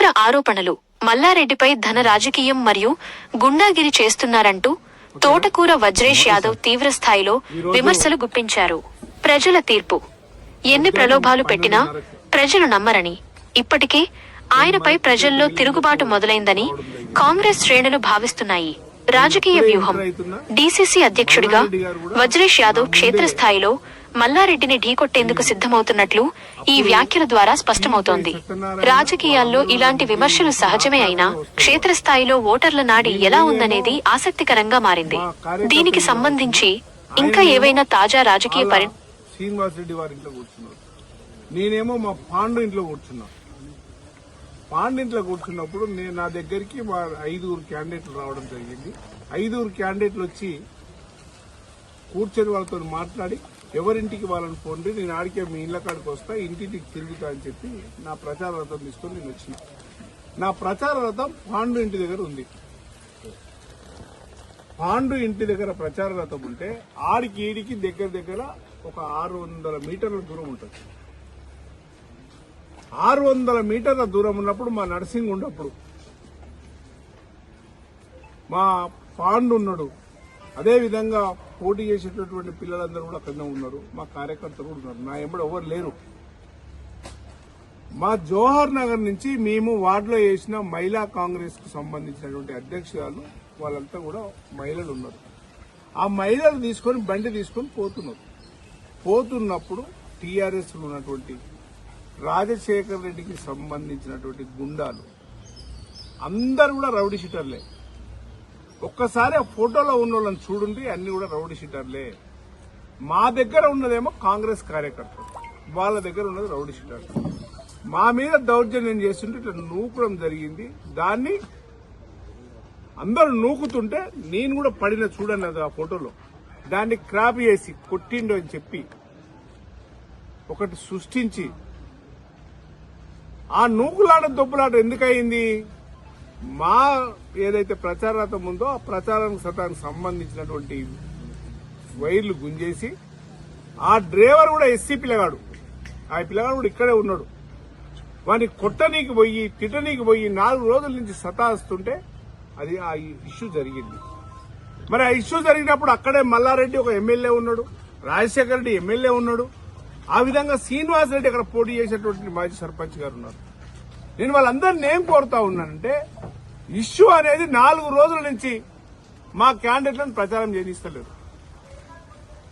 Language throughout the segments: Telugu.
తీవ్ర ఆరోపణలు. మల్లారెడ్డిపై ధన రాజకీయం మరియు గుండాగిరి చేస్తున్నారంటూ తోటకూర వజ్రేష్ యాదవ్ తీవ్ర స్థాయిలో విమర్శలు గుప్పించారు. ప్రజల తీర్పు. ఎన్ని ప్రలోభాలు పెట్టినా ప్రజలు నమ్మరని. ఇప్పటికే ఆయనపై ప్రజల్లో తిరుగుబాటు మొదలైందని కాంగ్రెస్ శ్రేణులు భావిస్తున్నాయి. రాజకీయ వ్యూహం. డీసీసీ అధ్యక్షుడిగా వజ్రేష్ యాదవ్ క్షేత్రస్థాయిలో మల్లారెడ్డిని ఢీకొట్టేందుకు సిద్ధమవుతున్నట్లు ఈ వ్యాఖ్యల ద్వారా స్పష్టమవుతోంది. రాజకీయాల్లో ఇలాంటి విమర్శలు సహజమే అయినా క్షేత్రస్థాయిలో ఓటర్ల నాడి ఎలా ఉందనేది ఆసక్తికరంగా మారింది. దీనికి సంబంధించి ఇంకా ఏవైనా తాజా రాజకీయ పరి శ్రీనివాస్ రెడ్డి వారి ఇంట్లో కూర్చున్నారు. నేనేమో మా పాండు ఇంట్లో కూర్చున్నా పాండింట్లో కూర్చున్నప్పుడు నేను నా దగ్గరికి మా ఐదుగురు క్యాండిడేట్లు రావడం జరిగింది. ఐదుగురు క్యాండిడేట్లు వచ్చి కూర్చొని వాళ్ళతో మాట్లాడి ఎవరింటికి వాళ్ళని పోండి నేను ఆడికే మీ ఇళ్ళ కాడికి వస్తా ఇంటింటికి తిరుగుతా అని చెప్పి నా ప్రచార రథం తీసుకొని నేను వచ్చిన. నా ప్రచార రథం పాండు ఇంటి దగ్గర ఉంది. పాండు ఇంటి దగ్గర ప్రచార రథం ఉంటే ఆడికి ఈడికి దగ్గర దగ్గర ఒక ఆరు వందల మీటర్ల దూరం ఉంటుంది. ఆరు వందల మీటర్ల దూరం ఉన్నప్పుడు మా నర్సింగ్ ఉన్నప్పుడు మా పాండు ఉన్నాడు. అదేవిధంగా పోటీ చేసేటటువంటి పిల్లలందరూ కూడా అక్కడనే ఉన్నారు. మా కార్యకర్తలు కూడా ఉన్నారు. నా ఎంబడి ఎవరు లేరు. మా జోహర్ నగర్ నుంచి మేము వార్డులో వేసిన మహిళా కాంగ్రెస్కు సంబంధించినటువంటి అధ్యక్షురాలు వాళ్ళంతా కూడా మహిళలు ఉన్నారు. ఆ మహిళలు తీసుకొని బండి తీసుకొని పోతున్నారు. పోతున్నప్పుడు టీఆర్ఎస్ ఉన్నటువంటి రాజశేఖర్ రెడ్డికి సంబంధించినటువంటి గుండాలు. అందరు కూడా రౌడీ షీటర్లే. ఒక్కసారి ఆ ఫోటోలో ఉన్న వాళ్ళని చూడండి అన్ని కూడా రౌడీ షీటర్లే. మా దగ్గర ఉన్నదేమో కాంగ్రెస్ కార్యకర్తలు. వాళ్ళ దగ్గర ఉన్నది రౌడీ షీటర్లు మా మీద దౌర్జన్యం చేస్తుంటే ఇట్లా నూకడం జరిగింది. దాన్ని అందరూ నూకుతుంటే నేను కూడా పడిన చూడండి అది ఆ ఫోటోలో. దాన్ని క్రాప్ చేసి కొట్టిండు అని చెప్పి ఒకటి సృష్టించి ఆ నూకులాట దొబ్బులాట ఎందుకయింది మా ఏదైతే ప్రచారార్థం ఉందో ఆ ప్రచారానికి సతానికి సంబంధించినటువంటి వైర్లు గుంజేసి ఆ డ్రైవర్ కూడా ఎస్సీ పిల్లగాడు. ఆ పిల్లగాడు కూడా ఇక్కడే ఉన్నాడు. వాని కొట్టనీకి పోయి తిట్టనీకి పోయి నాలుగు రోజుల నుంచి సతాస్తుంటే అది ఆ ఇష్యూ జరిగింది. మరి ఆ ఇష్యూ జరిగినప్పుడు అక్కడే మల్లారెడ్డి ఒక ఎమ్మెల్యే ఉన్నాడు రాజశేఖర రెడ్డి ఎమ్మెల్యే ఉన్నాడు ఆ విధంగా శ్రీనివాస్ రెడ్డి అక్కడ పోటీ చేసేటువంటి మాజీ సర్పంచ్ గారు ఉన్నారు. నేను వాళ్ళందరినీ ఏం కోరుతా ఉన్నానంటే ఇష్యూ అనేది నాలుగు రోజుల నుంచి మా క్యాండిడేట్లను ప్రచారం చేయనిస్తలేదు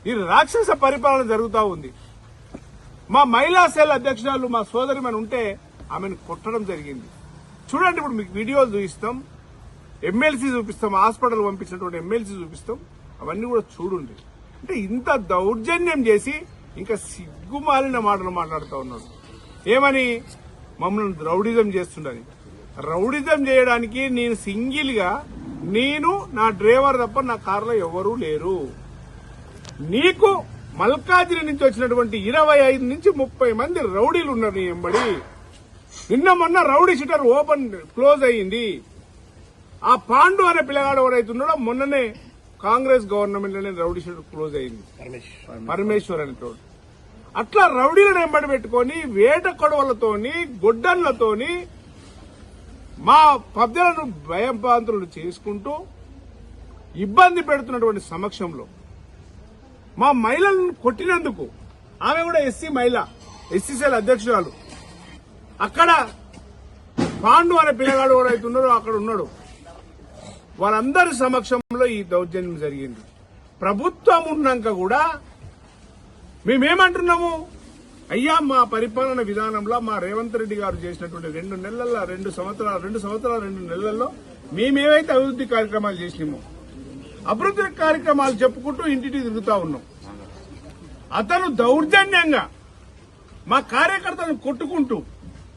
ఈ రాక్షస పరిపాలన జరుగుతూ ఉంది. మా మహిళా సెల్ అధ్యక్షురాలు మా సోదరి మన ఉంటే ఆమెను కొట్టడం జరిగింది. చూడండి ఇప్పుడు మీకు వీడియోలు చూపిస్తాం. ఎమ్మెల్సీ చూపిస్తాం హాస్పిటల్ పంపించినటువంటి ఎమ్మెల్సీ చూపిస్తాం. అవన్నీ కూడా చూడండి. అంటే ఇంత దౌర్జన్యం చేసి ఇంకా సిగ్గుమాలిన మాటలు మాట్లాడుతూ ఉన్నాడు. ఏమని? మమ్మల్ని రౌడిజం చేస్తుండని. రౌడిజం చేయడానికి నేను సింగిల్గా నేను నా డ్రైవర్ తప్ప నా కారులో ఎవరూ లేరు. నీకు మల్కాజిరి నుంచి వచ్చినటువంటి ఇరవై ఐదు నుంచి ముప్పై మంది రౌడీలు ఉన్నారు నీ ఎంబడి. నిన్న మొన్న రౌడీ షీటర్ ఓపెన్ క్లోజ్ అయ్యింది. ఆ పాండు అనే పిల్లగాడు ఎవరైతే ఉన్నాడో మొన్ననే కాంగ్రెస్ గవర్నమెంట్లోనే రౌడీ షీటర్ క్లోజ్ అయింది పరమేశ్వర్ అనే తోడు. అట్లా రౌడీలను వెంబడి పెట్టుకొని వేట కొడవలతోని గొడ్డన్లతోని మా పద్యలను భయంపాంతులు చేసుకుంటూ ఇబ్బంది పెడుతున్నటువంటి సమక్షంలో మా మహిళలను కొట్టినందుకు ఆమె కూడా ఎస్సీ మహిళ ఎస్సీసీఎల్ అధ్యక్షురాలు. అక్కడ పాండు అనే పిల్లగాడు ఎవరైతే ఉన్నారో అక్కడ ఉన్నాడు. వాళ్ళందరి సమక్షంలో ఈ దౌర్జన్యం జరిగింది. ప్రభుత్వం ఉన్నాక కూడా మేమేమంటున్నాము? అయ్యా మా పరిపాలన విధానంలో మా రేవంత్ రెడ్డి గారు చేసినటువంటి రెండు నెలల్లో రెండు సంవత్సరాలు రెండు సంవత్సరాలు రెండు నెలల్లో మేమేవైతే అభివృద్ధి కార్యక్రమాలు చేసినామో అభివృద్ధి కార్యక్రమాలు చెప్పుకుంటూ ఇంటికి తిరుగుతా ఉన్నాం. అతను దౌర్జన్యంగా మా కార్యకర్తలను కొట్టుకుంటూ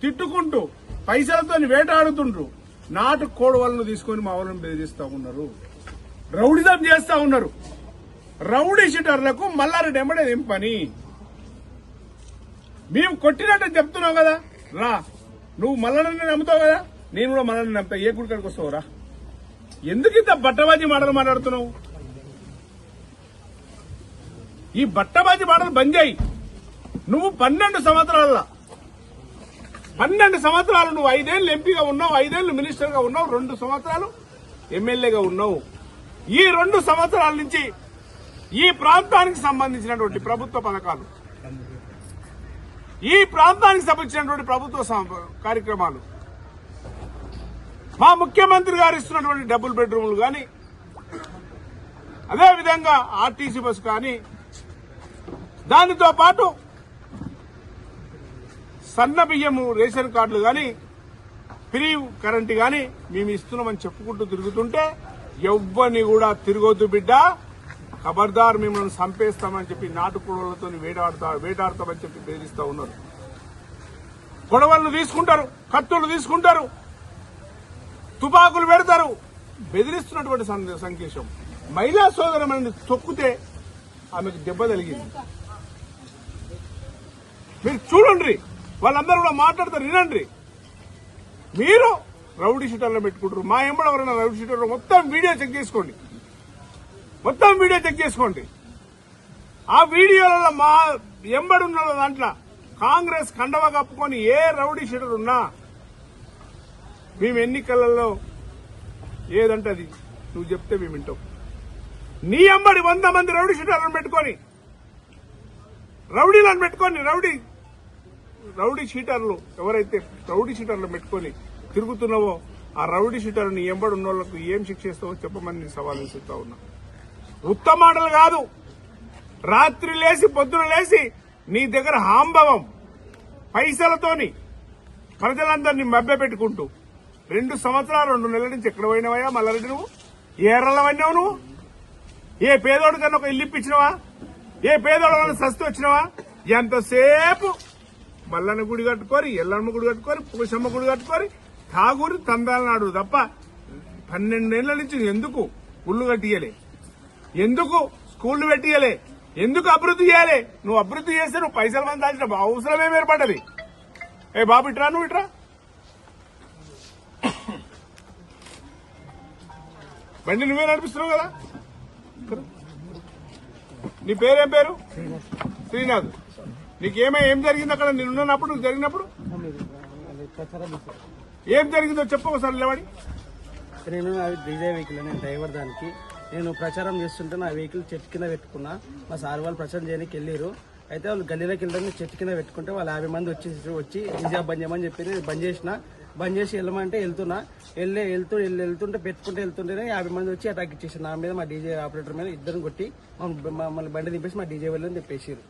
తిట్టుకుంటూ పైసలతో వేటాడుతుండ్రు. నాటు కోడవలను తీసుకొని మా వాళ్ళని బెదిరిస్తా ఉన్నారు. రౌడిజం చేస్తా ఉన్నారు. రౌడీ షీటర్లకు మల్లారెడ్డి ఎంబడే దింపని మేము కొట్టినట్టు చెప్తున్నావు కదా? రా. నువ్వు మల్లని నమ్ముతావు కదా? నేను కూడా మల్లడిని నమ్ముతా. ఏ గుడికాడికి వస్తావు? రా. ఎందుకు ఇంత బట్టబాజీ మాటలు మాట్లాడుతున్నావు? ఈ బట్టబాజీ మాటలు బంద్ చేయి. నువ్వు పన్నెండు సంవత్సరాల పన్నెండు సంవత్సరాలు నువ్వు ఐదేళ్ళు ఎంపీగా ఉన్నావు ఐదేళ్ళు మినిస్టర్గా ఉన్నావు రెండు సంవత్సరాలు ఎమ్మెల్యేగా ఉన్నావు. ఈ రెండు సంవత్సరాల నుంచి ఈ ప్రాంతానికి సంబంధించినటువంటి ప్రభుత్వ పథకాలు. ఈ ప్రాంతానికి సంబంధించినటువంటి ప్రభుత్వ కార్యక్రమాలు. మా ముఖ్యమంత్రి గారు ఇస్తున్నటువంటి డబుల్ బెడ్రూమ్లు కానీ అదేవిధంగా ఆర్టీసీ బస్సు కానీ దానితో పాటు సన్న బియ్యము రేషన్ కార్డులు కానీ ఫ్రీ కరెంట్ కానీ మేము ఇస్తున్నామని చెప్పుకుంటూ తిరుగుతుంటే ఎవ్వరిని కూడా తిరగొద్దు బిడ్డ. ఖబర్దార్ మిమ్మల్ని చంపేస్తామని చెప్పి నాటుకోడలతో వేటాడుతా వేటాడతామని చెప్పి బెదిరిస్తూ ఉన్నారు. గొడవలను తీసుకుంటారు కత్తులు తీసుకుంటారు తుపాకులు పెడతారు. బెదిరిస్తున్నటువంటి సంకేశం. మహిళా సోదరమని తొక్కితే ఆమెకు దెబ్బ తగిలింది. మీరు చూడండి వాళ్ళందరూ కూడా మాట్లాడతారు వినండి. మీరు రౌడీ షీటర్లో పెట్టుకుంటారు. మా ఎంబడ ఎవరైనా రౌడీ షీటర్లో మొత్తం వీడియో చెక్ చేసుకోండి. మొత్తం వీడియో చెక్ చేసుకోండి. ఆ వీడియోలలో మా ఎంబడున్న దాంట్లో కాంగ్రెస్ కండవ కప్పుకొని ఏ రౌడీ షీటర్ ఉన్నా మేము ఎన్నికలలో ఏదంటే అది నువ్వు చెప్తే మేము వింటాం. నీ అమ్మడి వంద మంది రౌడీ షీటర్లను పెట్టుకొని రౌడీలను పెట్టుకొని రౌడీ రౌడీ షీటర్లు ఎవరైతే రౌడీ షీటర్లు పెట్టుకొని తిరుగుతున్నావో ఆ రౌడీ షీటర్ని ఎంబడి ఉన్న వాళ్ళకు ఏం శిక్షిస్తావో చెప్పమని సవాల్ విసురుతా ఉన్నా. ఉత్తమ మాటలు కాదు. రాత్రి లేసి పొద్దున లేచి నీ దగ్గర హాంభవం. పైసలతోని ప్రజలందరినీ మభ్య పెట్టుకుంటూ. రెండు సంవత్సరాలు రెండు నెలల నుంచి ఎక్కడ పోయినవయ్యా మల్లారెడ్డి నువ్వు? ఏ ఎర్రలవన్నావు నువ్వు? ఏ పేదోడి కన్నా ఒక ఇల్లు ఇప్పించినవా? ఏ పేదోడు వల్ల సస్తు వచ్చినవా? ఎంతసేపు మల్లన్న గుడి కట్టుకోరి ఎల్లమ్మ గుడి కట్టుకోరి పూసమ్మ గుడి కట్టుకోరి తాగూరి తందాలనాడు తప్ప పన్నెండేళ్ళ నుంచి ఎందుకు ఉళ్ళు కట్టియలే? ఎందుకు స్కూళ్ళు పెట్టియలే ఎందుకు అభివృద్ధి చేయాలి? నువ్వు అభివృద్ధి చేస్తే నువ్వు పైసలు మంది దాల్చిన అవసరం ఏర్పడ్డది. ఏ బాబు ఇట్రా నువ్వు ఇట్రా. బండి నువ్వే నడిపిస్తున్నావు కదా? నీ పేరేం పేరు? శ్రీనాథ్. నీకేమై ఏం జరిగింది అక్కడ? నేను ఉన్నప్పుడు నువ్వు జరిగినప్పుడు? ఏం జరిగిందో చెప్పు ఒకసారి నిలబడి. నేను డీజే వెహికల్ నేను డ్రైవర్ దానికి నేను ప్రచారం చేస్తుంటే నా వెహికల్ చెట్టు కింద పెట్టుకున్నా. మా సార్ వాళ్ళు ప్రచారం చేయడానికి వెళ్ళారు అయితే వాళ్ళు గల్లీలోకి వెళ్ళడానికి చెట్టు కింద పెట్టుకుంటే వాళ్ళు యాభై మంది వచ్చి వచ్చి డీజే బంద్ చేయమని చెప్పి నేను బంద్ చేసిన. బంద్ చేసి వెళ్ళమంటే వెళ్తున్నా. వెళ్ళే వెళ్తూ వెళ్ళి- వెళ్తుంటే పెట్టుకుంటే వెళ్తుంటేనే యాభై మంది వచ్చి అటాక్ ఇచ్చేసారు నా మీద మా డీజే ఆపరేటర్ మీద ఇద్దరు కొట్టి మమ్మల్ని బండి దింపేసి మా డీజే వెళ్ళని చెప్పేసారు